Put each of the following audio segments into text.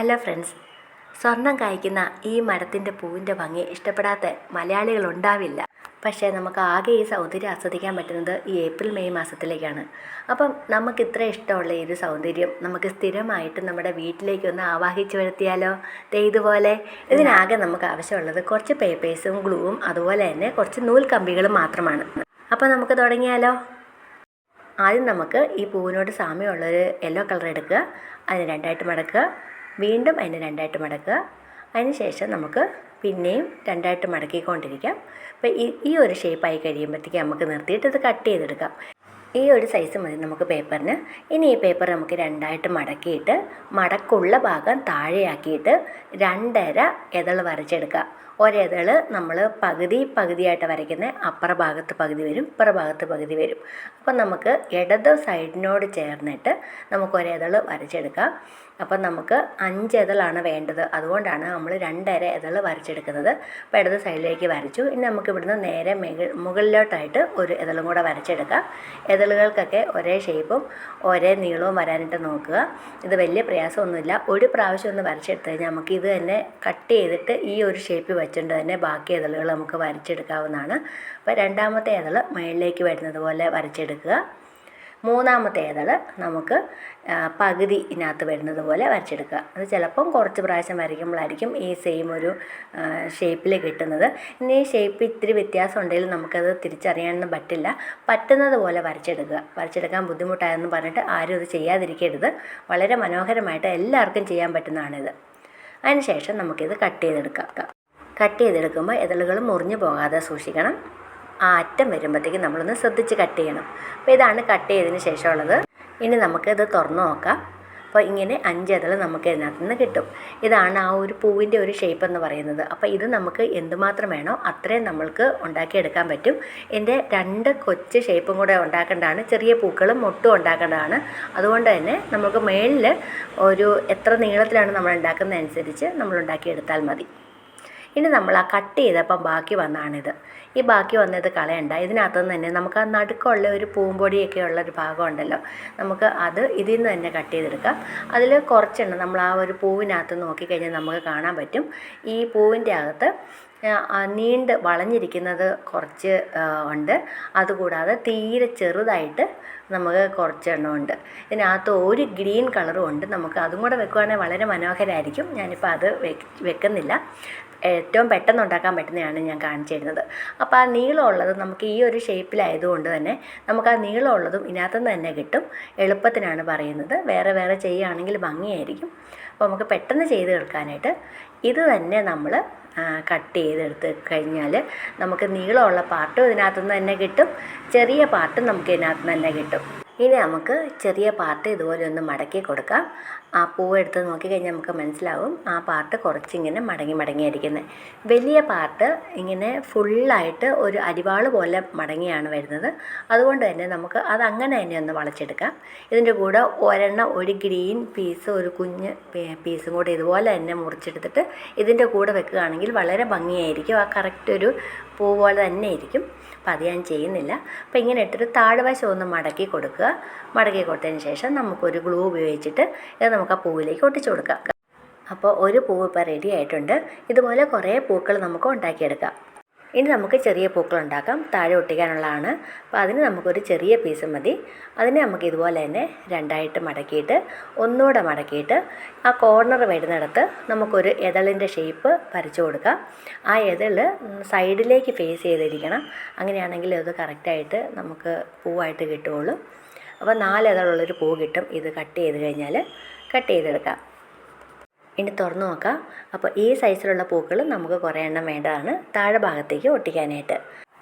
Hello friends. സ്വർണം കായ്ക്കുന്ന ഈ മരത്തിന്റെ പൂവിന്റെ ഭംഗി ഇഷ്ടപ്പെടാത്ത മലയാളികളുണ്ടാവില്ല പക്ഷേ നമുക്ക് ആകെ ഈ സൗന്ദര്യം ആസ്വദിക്കാൻ പറ്റുന്നത് ഈ ഏപ്രിൽ മെയ് മാസത്തിലേക്കാണ്. അപ്പം നമുക്ക് ഇത്ര ഇഷ്ടമുള്ള ഈ ഒരു സൗന്ദര്യം നമുക്ക് സ്ഥിരമായിട്ട് നമ്മുടെ വീട്ടിലേക്ക് ഒന്ന് ആവാഹിച്ചു വരുത്തിയാലോ? ഇതുപോലെ. ഇതിനാകെ നമുക്ക് ആവശ്യമുള്ളത് കുറച്ച് പേപ്പേഴ്സും ഗ്ലൂവും അതുപോലെ തന്നെ കുറച്ച് നൂൽ കമ്പികളും മാത്രമാണ്. അപ്പോൾ നമുക്ക് തുടങ്ങിയാലോ? ആദ്യം നമുക്ക് ഈ പൂവിനോട് സാമ്യമുള്ളൊരു യെല്ലോ കളർ എടുക്കുക. അതിന് രണ്ടായിട്ട് മടക്കുക. വീണ്ടും അതിനെ രണ്ടായിട്ട് മടക്കുക. അതിന് ശേഷം നമുക്ക് പിന്നെയും രണ്ടായിട്ട് മടക്കിക്കൊണ്ടിരിക്കാം. അപ്പോൾ ഈ ഈ ഒരു ഷേപ്പായി കഴിയുമ്പോഴത്തേക്ക് നമുക്ക് നിർത്തിയിട്ട് ഇത് കട്ട് ചെയ്തെടുക്കാം. ഈ ഒരു സൈസ് മതി നമുക്ക് പേപ്പറിന് ഇനി ഈ പേപ്പർ നമുക്ക് രണ്ടായിട്ട് മടക്കിയിട്ട് മടക്കുള്ള ഭാഗം താഴെയാക്കിയിട്ട് രണ്ടര ഇതൾ വരച്ചെടുക്കുക. ഒരിതൾ നമ്മൾ പകുതി പകുതിയായിട്ട് വരയ്ക്കുന്ന അപ്പുറ ഭാഗത്ത് പകുതി വരും ഇപ്പുറ ഭാഗത്ത് പകുതി വരും. അപ്പോൾ നമുക്ക് ഇടത് സൈഡിനോട് ചേർന്നിട്ട് നമുക്ക് ഒരിതൾ വരച്ചെടുക്കാം. അപ്പം നമുക്ക് അഞ്ച് ഇതളാണ് വേണ്ടത്. അതുകൊണ്ടാണ് നമ്മൾ രണ്ടര ഇതൾ വരച്ചെടുക്കുന്നത്. അപ്പോൾ ഇടത് സൈഡിലേക്ക് വരച്ചു. ഇനി നമുക്ക് ഇവിടുന്ന് നേരെ മുകളിലോട്ടായിട്ട് ഒരു ഇതളും കൂടെ വരച്ചെടുക്കാം. ഇതളുകൾക്കൊക്കെ ഒരേ ഷേപ്പും ഒരേ നീളവും വരാനായിട്ട് നോക്കുക. ഇത് വലിയ പ്രയാസമൊന്നുമില്ല. ഒരു പ്രാവശ്യം ഒന്ന് വരച്ചെടുത്ത് കഴിഞ്ഞാൽ നമുക്ക് ഇത് തന്നെ കട്ട് ചെയ്തിട്ട് ഈ ഒരു ഷേപ്പ് വെച്ചുകൊണ്ട് തന്നെ ബാക്കി ഇതളുകൾ നമുക്ക് വരച്ചെടുക്കാവുന്നതാണ്. അപ്പോൾ രണ്ടാമത്തെ ഇതൾ മുകളിലേക്ക് വരുന്നത് പോലെ വരച്ചെടുക്കുക. മൂന്നാമത്തെ ഇതൾ നമുക്ക് പകുതി ഇതിനകത്ത് വരുന്നത് പോലെ വരച്ചെടുക്കുക. അത് ചിലപ്പം കുറച്ച് പ്രാവശ്യം വരയ്ക്കുമ്പോഴായിരിക്കും ഈ സെയിം ഒരു ഷേപ്പിൽ കിട്ടുന്നത്. ഇനി ഈ ഷേപ്പ് ഇത്തിരി വ്യത്യാസം ഉണ്ടെങ്കിൽ നമുക്കത് തിരിച്ചറിയാനൊന്നും പറ്റില്ല. പറ്റുന്നത് പോലെ വരച്ചെടുക്കുക. വരച്ചെടുക്കാൻ ബുദ്ധിമുട്ടായെന്ന് പറഞ്ഞിട്ട് ആരും ഇത് ചെയ്യാതിരിക്കരുത്. വളരെ മനോഹരമായിട്ട് എല്ലാവർക്കും ചെയ്യാൻ പറ്റുന്നതാണിത്. അതിനുശേഷം നമുക്കിത് കട്ട് ചെയ്തെടുക്കാം. കട്ട് ചെയ്തെടുക്കുമ്പോൾ ഇതളുകൾ മുറിഞ്ഞു പോകാതെ സൂക്ഷിക്കണം. ആ അറ്റം വരുമ്പോഴത്തേക്കും നമ്മളൊന്ന് ശ്രദ്ധിച്ച് കട്ട് ചെയ്യണം. അപ്പോൾ ഇതാണ് കട്ട് ചെയ്തതിന് ശേഷമുള്ളത്. ഇനി നമുക്കിത് തുറന്നു നോക്കാം. അപ്പോൾ ഇങ്ങനെ അഞ്ച് ഇതൾ നമുക്ക് ഇതിനകത്ത് നിന്ന് കിട്ടും. ഇതാണ് ആ ഒരു പൂവിന്റെ ഒരു ഷേപ്പ് എന്ന് പറയുന്നത്. അപ്പോൾ ഇത് നമുക്ക് എന്തുമാത്രം വേണോ അത്രയും നമ്മൾക്ക് ഉണ്ടാക്കിയെടുക്കാൻ പറ്റും. എന്റെ രണ്ട് കൊച്ച് ഷേപ്പും കൂടെ ഉണ്ടാക്കേണ്ടതാണ്. ചെറിയ പൂക്കളും മൊട്ടും ഉണ്ടാക്കേണ്ടതാണ്. അതുകൊണ്ട് തന്നെ നമുക്ക് മേളിൽ ഒരു എത്ര നീളത്തിലാണ് നമ്മൾ ഉണ്ടാക്കുന്നതനുസരിച്ച് നമ്മൾ ഉണ്ടാക്കിയെടുത്താൽ മതി. ഇനി നമ്മൾ ആ കട്ട് ചെയ്തപ്പം ബാക്കി വന്നാണിത്. ഈ ബാക്കി വന്നത് കളയണ്ട. ഇതിനകത്ത് നിന്ന് തന്നെ നമുക്ക് ആ നടുക്കുള്ള ഒരു പൂമ്പൊടിയൊക്കെ ഉള്ള ഒരു ഭാഗം ഉണ്ടല്ലോ. നമുക്ക് അത് ഇതിൽ നിന്ന് തന്നെ കട്ട് ചെയ്തെടുക്കാം. അതിൽ കുറച്ചെണ്ണം നമ്മൾ ആ ഒരു പൂവിനകത്ത് നോക്കിക്കഴിഞ്ഞാൽ നമുക്ക് കാണാൻ പറ്റും. ഈ പൂവിന്റെ അകത്ത് നീണ്ട് വളഞ്ഞിരിക്കുന്നത് കുറച്ച് ഉണ്ട്. അതുകൂടാതെ തീരെ ചെറുതായിട്ട് നമുക്ക് കുറച്ചെണ്ണം ഉണ്ട്. ഇതിനകത്ത് ഒരു ഗ്രീൻ കളറും ഉണ്ട്. നമുക്ക് അതും കൂടെ വെക്കുവാണെങ്കിൽ വളരെ മനോഹരമായിരിക്കും ഞാനിപ്പോൾ അത് വെക്കുന്നില്ല. ഏറ്റവും പെട്ടെന്ന് ഉണ്ടാക്കാൻ പറ്റുന്നതാണ് ഞാൻ കാണിച്ചു തരുന്നത്. അപ്പോൾ ആ നീളമുള്ളത് നമുക്ക് ഈ ഒരു ഷേപ്പിലായതുകൊണ്ട് തന്നെ നമുക്ക് ആ നീളമുള്ളതും ഇതിനകത്തുനിന്ന് തന്നെ കിട്ടും. എളുപ്പത്തിനാണ് പറയുന്നത്. വേറെ വേറെ ചെയ്യുകയാണെങ്കിൽ ഭംഗിയായിരിക്കും. അപ്പോൾ നമുക്ക് പെട്ടെന്ന് ചെയ്ത് തീർക്കാനായിട്ട് ഇത് തന്നെ നമ്മൾ കട്ട് ചെയ്തെടുത്ത് കഴിഞ്ഞാൽ നമുക്ക് നീളമുള്ള പാർട്ടും ഇതിനകത്തുനിന്ന് തന്നെ കിട്ടും. ചെറിയ പാർട്ടും നമുക്ക് ഇതിനകത്ത് നിന്ന് തന്നെ കിട്ടും. ഇനി നമുക്ക് ചെറിയ പാർട്ട് ഇതുപോലെ ഒന്ന് മടക്കി കൊടുക്കാം. ആ പൂവ് എടുത്ത് നോക്കിക്കഴിഞ്ഞാൽ നമുക്ക് മനസ്സിലാവും ആ പാർട്ട് കുറച്ചിങ്ങനെ മടങ്ങി മടങ്ങിയായിരിക്കുന്നത് വലിയ പാർട്ട് ഇങ്ങനെ ഫുള്ളായിട്ട് ഒരു അരിവാൾ പോലെ മടങ്ങിയാണ് വരുന്നത്. അതുകൊണ്ട് തന്നെ നമുക്ക് അത് അങ്ങനെ തന്നെ ഒന്ന് വളച്ചെടുക്കാം. ഇതിന്റെ കൂടെ ഒരെണ്ണം ഒരു ഗ്രീൻ പീസ് ഒരു കുഞ്ഞ് പീസും കൂടെ ഇതുപോലെ തന്നെ മുറിച്ചെടുത്തിട്ട് ഇതിന്റെ കൂടെ വെക്കുകയാണെങ്കിൽ വളരെ ഭംഗിയായിരിക്കും. ആ കറക്റ്റ് ഒരു പൂ പോലെ തന്നെ ആയിരിക്കും അപ്പോൾ അത് ഞാൻ ചെയ്യുന്നില്ല. അപ്പോൾ ഇങ്ങനെ ഇട്ടിട്ട് താഴ്വശം ഒന്ന് മടക്കി കൊടുക്കുക. മടക്കി കൊടുത്തതിന് ശേഷം നമുക്കൊരു ഗ്ലൂ ഉപയോഗിച്ചിട്ട് ഇത് നമുക്ക് ആ പൂവിലേക്ക് ഒട്ടിച്ചു കൊടുക്കാം. അപ്പോൾ ഒരു പൂവ് ഇപ്പോൾ റെഡി ആയിട്ടുണ്ട്. ഇതുപോലെ കുറേ പൂക്കൾ നമുക്ക് ഉണ്ടാക്കിയെടുക്കാം. ഇനി നമുക്ക് ചെറിയ പൂക്കൾ ഉണ്ടാക്കാം. താഴെ ഒട്ടിക്കാനുള്ളതാണ്. അപ്പോൾ അതിന് നമുക്കൊരു ചെറിയ പീസ് മതി. അതിനെ നമുക്ക് ഇതുപോലെ തന്നെ രണ്ടായിട്ട് മടക്കിയിട്ട് ഒന്നുകൂടെ മടക്കിയിട്ട് ആ കോർണർ വരുന്നിടത്ത് നമുക്കൊരു എതളിന്റെ ഷേപ്പ് വരച്ചു കൊടുക്കാം. ആ എതൾ സൈഡിലേക്ക് ഫേസ് ചെയ്തിരിക്കണം. അങ്ങനെയാണെങ്കിൽ അത് കറക്റ്റായിട്ട് നമുക്ക് പൂവായിട്ട് കിട്ടുകയുള്ളൂ. അപ്പോൾ നാല് ഇതളുള്ളൊരു പൂ കിട്ടും. ഇത് കട്ട് ചെയ്ത് കഴിഞ്ഞാൽ കട്ട് ചെയ്തെടുക്കാം ഇനി തുറന്നു നോക്കാം. അപ്പോൾ ഈ സൈസിലുള്ള പൂക്കൾ നമുക്ക് കുറേ എണ്ണം വേണ്ടതാണ്. താഴെ ഭാഗത്തേക്ക് ഒട്ടിക്കാനായിട്ട്.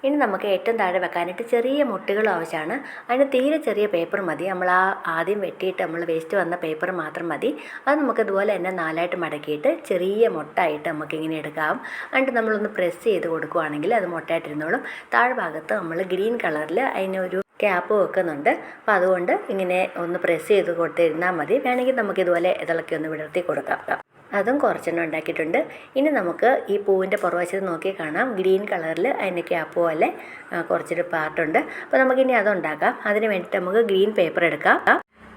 ഇനി നമുക്ക് ഏറ്റവും താഴെ വെക്കാനായിട്ട് ചെറിയ മുട്ടുകൾ ആവശ്യമാണ്. അതിന് തീരെ ചെറിയ പേപ്പർ മതി. നമ്മൾ ആ ആദ്യം വെട്ടിയിട്ട് നമ്മൾ വേസ്റ്റ് വന്ന പേപ്പർ മാത്രം മതി. അത് നമുക്ക് ഇതുപോലെ തന്നെ നാലായിട്ട് മടക്കിയിട്ട് ചെറിയ മുട്ടായിട്ട് നമുക്കിങ്ങനെ എടുക്കാം. എന്നിട്ട് നമ്മളൊന്ന് പ്രസ് ചെയ്ത് കൊടുക്കുവാണെങ്കിൽ അത് മുട്ടായിട്ടിരുന്നോളും. താഴെ ഭാഗത്ത് നമ്മൾ ഗ്രീൻ കളറിൽ അതിനൊരു ക്യാപ്പ് വെക്കുന്നുണ്ട്. അപ്പോൾ അതുകൊണ്ട് ഇങ്ങനെ ഒന്ന് പ്രസ് ചെയ്ത് കൊടുത്തിരുന്നാൽ മതി. വേണമെങ്കിൽ നമുക്ക് ഇതുപോലെ ഇതളക്കി ഒന്ന് വിടർത്തി കൊടുക്കാം. അതും കുറച്ചെണ്ണം ഉണ്ടാക്കിയിട്ടുണ്ട്. ഇനി നമുക്ക് ഈ പൂവിന്റെ പുറവശത്ത് നോക്കി കാണാം. ഗ്രീൻ കളറിൽ അതിന്റെ ക്യാപ്പ് പോലെ കുറച്ചൊരു പാർട്ടുണ്ട്. അപ്പോൾ നമുക്കിനി അതുണ്ടാക്കാം. അതിന് വേണ്ടിയിട്ട് നമുക്ക് ഗ്രീൻ പേപ്പർ എടുക്കാം.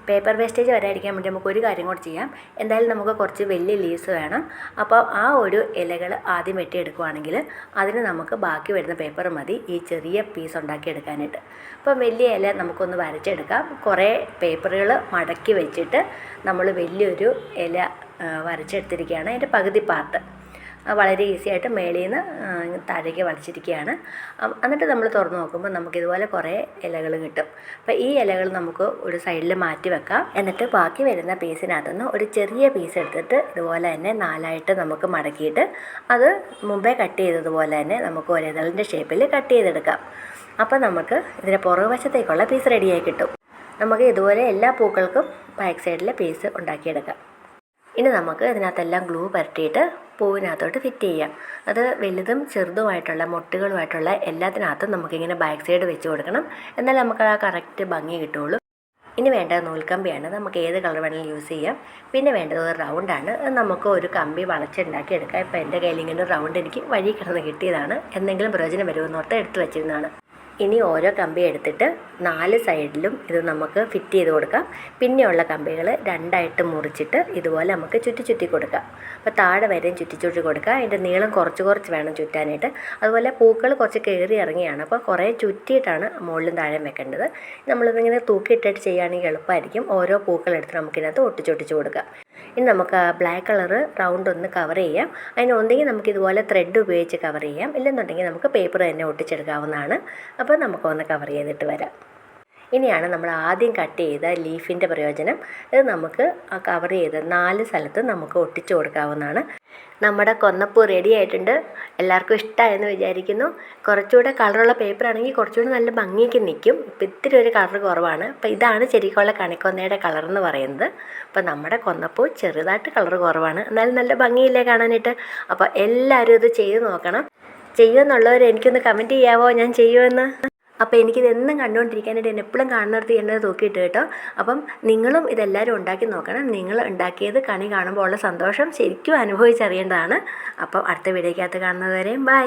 പേപ്പർ വേസ്റ്റേജ് വരാതിരിക്കാൻ വേണ്ടി നമുക്ക് ഒരു കാര്യം കൂടി ചെയ്യാം. എന്തായാലും നമുക്ക് കുറച്ച് വലിയ ലീവ്സ് വേണം. അപ്പോൾ ആ ഒരു ഇലകൾ ആദ്യം വെട്ടിയെടുക്കുവാണെങ്കിൽ അതിന് നമുക്ക് ബാക്കി വരുന്ന പേപ്പർ മതി ഈ ചെറിയ പീസ് ഉണ്ടാക്കിയെടുക്കാനായിട്ട് അപ്പോൾ വലിയ ഇല നമുക്കൊന്ന് വരച്ചെടുക്കാം. കുറേ പേപ്പറുകൾ മടക്കി വെച്ചിട്ട് നമ്മൾ വലിയൊരു ഇല വരച്ചെടുത്തിരിക്കുകയാണ്. അതിന്റെ പകുതി പാർട്ട് വളരെ ഈസി ആയിട്ട് മേളിൽ നിന്ന് താഴേക്ക് വലിച്ചിരിക്കുകയാണ്. എന്നിട്ട് നമ്മൾ തുറന്ന് നോക്കുമ്പോൾ നമുക്ക് ഇതുപോലെ കുറേ ഇലകൾ കിട്ടും. അപ്പോൾ ഈ ഇലകൾ നമുക്ക് ഒരു സൈഡിൽ മാറ്റി വെക്കാം. എന്നിട്ട് ബാക്കി വരുന്ന പീസിനകത്തുനിന്ന് ഒരു ചെറിയ പീസ് എടുത്തിട്ട് ഇതുപോലെ തന്നെ നാലായിട്ട് നമുക്ക് മടക്കിയിട്ട് അത് മുമ്പേ കട്ട് ചെയ്തതുപോലെ തന്നെ നമുക്ക് ഒരേ ഇതളിന്റെ ഷേപ്പിൽ കട്ട് ചെയ്തെടുക്കാം. അപ്പോൾ നമുക്ക് ഇതിന്റെ പുറകുവശത്തേക്കുള്ള പീസ് റെഡിയായി കിട്ടും. നമുക്ക് ഇതുപോലെ എല്ലാ പൂക്കൾക്കും ബാക്ക് സൈഡിൽ പീസ് ഉണ്ടാക്കിയെടുക്കാം. ഇനി നമുക്ക് ഇതിനകത്തെല്ലാം ഗ്ലൂ പരട്ടിയിട്ട് പൂവിനകത്തോട്ട് ഫിറ്റ് ചെയ്യാം. അത് വലുതും ചെറുതുമായിട്ടുള്ള മുട്ടുകളുമായിട്ടുള്ള എല്ലാത്തിനകത്തും നമുക്കിങ്ങനെ ബാക്ക് സൈഡ് വെച്ച് കൊടുക്കണം. എന്നാൽ നമുക്ക് ആ കറക്റ്റ് ഭംഗി കിട്ടുള്ളൂ ഇനി വേണ്ടത് നൂൽക്കമ്പിയാണ്. നമുക്ക് ഏത് കളർ വേണമെങ്കിലും യൂസ് ചെയ്യാം. പിന്നെ വേണ്ടത് ഒരു റൗണ്ടാണ് നമുക്ക് ഒരു കമ്പി വളച്ചുണ്ടാക്കി എടുക്കാം. ഇപ്പോൾ എന്റെ കയ്യിൽ ഇങ്ങനെ റൗണ്ട് എനിക്ക് വഴി കിടന്ന് കിട്ടിയതാണ്. എന്തെങ്കിലും പ്രയോജനം വരുമെന്നോർത്ത് എടുത്ത് വെച്ചിരുന്നതാണ്. ഇനി ഓരോ കമ്പി എടുത്തിട്ട് നാല് സൈഡിലും ഇത് നമുക്ക് ഫിറ്റ് ചെയ്ത് കൊടുക്കാം. പിന്നെയുള്ള കമ്പികൾ രണ്ടായിട്ട് മുറിച്ചിട്ട് ഇതുപോലെ നമുക്ക് ചുറ്റി ചുറ്റി കൊടുക്കാം. അപ്പോൾ താഴെ വരെയും ചുറ്റി ചുറ്റി കൊടുക്കുക അതിന്റെ നീളം കുറച്ച് കുറച്ച് വേണം ചുറ്റാനായിട്ട്. അതുപോലെ പൂക്കൾ കുറച്ച് കയറി ഇറങ്ങിയാണ്. അപ്പോൾ കുറേ ചുറ്റിയിട്ടാണ് മുകളിലും താഴെയും വെക്കേണ്ടത്. നമ്മളിതിങ്ങനെ തൂക്കിയിട്ടിട്ട് ചെയ്യുകയാണെങ്കിൽ എളുപ്പമായിരിക്കും. ഓരോ പൂക്കളെടുത്ത് നമുക്കിതിനകത്ത് ഒട്ടിച്ചൊട്ടിച്ച് കൊടുക്കാം. ഇനി നമുക്ക് ബ്ലാക്ക് കളറ് റൗണ്ട് ഒന്ന് കവർ ചെയ്യാം. അതിന് ഒന്നെങ്കിൽ നമുക്ക് ഇതുപോലെ ത്രെഡ് ഉപയോഗിച്ച് കവർ ചെയ്യാം. ഇല്ലെന്നുണ്ടെങ്കിൽ നമുക്ക് പേപ്പർ തന്നെ ഒട്ടിച്ചെടുക്കാവുന്നതാണ്. അപ്പോൾ നമുക്കൊന്ന് കവർ ചെയ്തിട്ട് വരാം. ഇനിയാണ് നമ്മൾ ആദ്യം കട്ട് ചെയ്ത ലീഫിന്റെ പ്രയോജനം. ഇത് നമുക്ക് കവർ ചെയ്ത് നാല് സ്ഥലത്ത് നമുക്ക് ഒട്ടിച്ചു കൊടുക്കാവുന്നതാണ്. നമ്മുടെ കൊന്നപ്പൂ റെഡി ആയിട്ടുണ്ട്. എല്ലാവർക്കും ഇഷ്ടമായെന്ന് വിചാരിക്കുന്നു. കുറച്ചുകൂടെ കളറുള്ള പേപ്പർ ആണെങ്കിൽ കുറച്ചുകൂടെ നല്ല ഭംഗിക്ക് നിൽക്കും. ഇപ്പം ഇത്തിരി ഒരു കളർ കുറവാണ്. അപ്പം ഇതാണ് ശരിക്കുള്ള കണിക്കൊന്നയുടെ കളർ എന്ന് പറയുന്നത്. അപ്പം നമ്മുടെ കൊന്നപ്പൂ ചെറുതായിട്ട് കളർ കുറവാണ്. എന്നാലും നല്ല ഭംഗിയില്ലേ കാണാനായിട്ട്? അപ്പോൾ എല്ലാവരും ഇത് ചെയ്ത് നോക്കണം. ചെയ്യുമെന്നുള്ളവർ എനിക്കൊന്ന് കമന്റ് ചെയ്യാവോ? ഞാൻ ചെയ്യുമെന്ന്? അപ്പോൾ എനിക്കിത് എന്നും കണ്ടുകൊണ്ടിരിക്കാനായിട്ട് എന്നെ എപ്പോഴും കാണുന്നിടത്ത് എന്നെ തൂക്കിയിട്ട് കേട്ടോ. അപ്പം നിങ്ങളും ഇതെല്ലാവരും ഉണ്ടാക്കി നോക്കണം. നിങ്ങൾ ഉണ്ടാക്കിയത് കണി കാണുമ്പോൾ ഉള്ള സന്തോഷം ശരിക്കും അനുഭവിച്ചറിയേണ്ടതാണ്. അപ്പം അടുത്ത വീഡിയോക്കകത്ത് കാണുന്നതുവരെയും ബൈ.